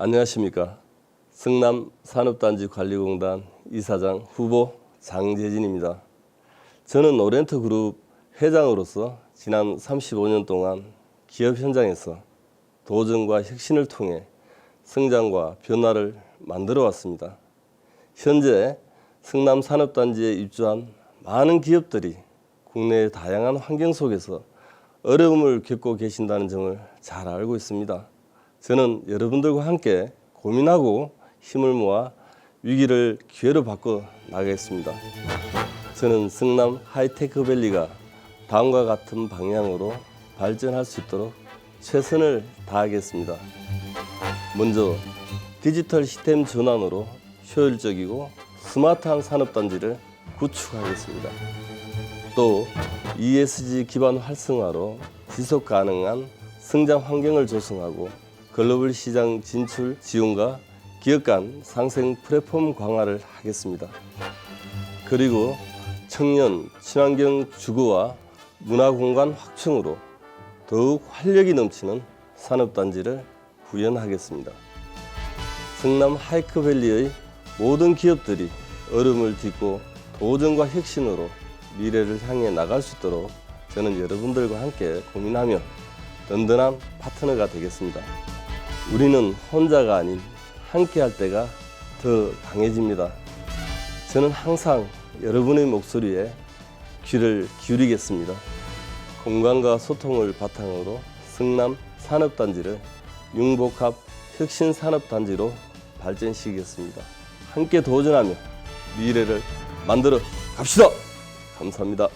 안녕하십니까. 성남 산업단지 관리공단 이사장 후보 장재진입니다. 저는 오렌트 그룹 회장으로서 지난 35년 동안 기업 현장에서 도전과 혁신을 통해 성장과 변화를 만들어 왔습니다. 현재 성남 산업단지에 입주한 많은 기업들이 국내의 다양한 환경 속에서 어려움을 겪고 계신다는 점을 잘 알고 있습니다. 저는 여러분들과 함께 고민하고 힘을 모아 위기를 기회로 바꿔 나가겠습니다. 저는 성남 하이테크밸리가 다음과 같은 방향으로 발전할 수 있도록 최선을 다하겠습니다. 먼저 디지털 시스템 전환으로 효율적이고 스마트한 산업단지를 구축하겠습니다. 또 ESG 기반 활성화로 지속 가능한 성장 환경을 조성하고 글로벌 시장 진출 지원과 기업 간 상생 플랫폼 강화를 하겠습니다. 그리고 청년 친환경 주거와 문화 공간 확충으로 더욱 활력이 넘치는 산업단지를 구현하겠습니다. 성남 하이크밸리의 모든 기업들이 어려움을 딛고 도전과 혁신으로 미래를 향해 나갈 수 있도록 저는 여러분들과 함께 고민하며 든든한 파트너가 되겠습니다. 우리는 혼자가 아닌 함께 할 때가 더 강해집니다. 저는 항상 여러분의 목소리에 귀를 기울이겠습니다. 공간과 소통을 바탕으로 성남 산업단지를 융복합 혁신 산업단지로 발전시키겠습니다. 함께 도전하며 미래를 만들어 갑시다. 감사합니다.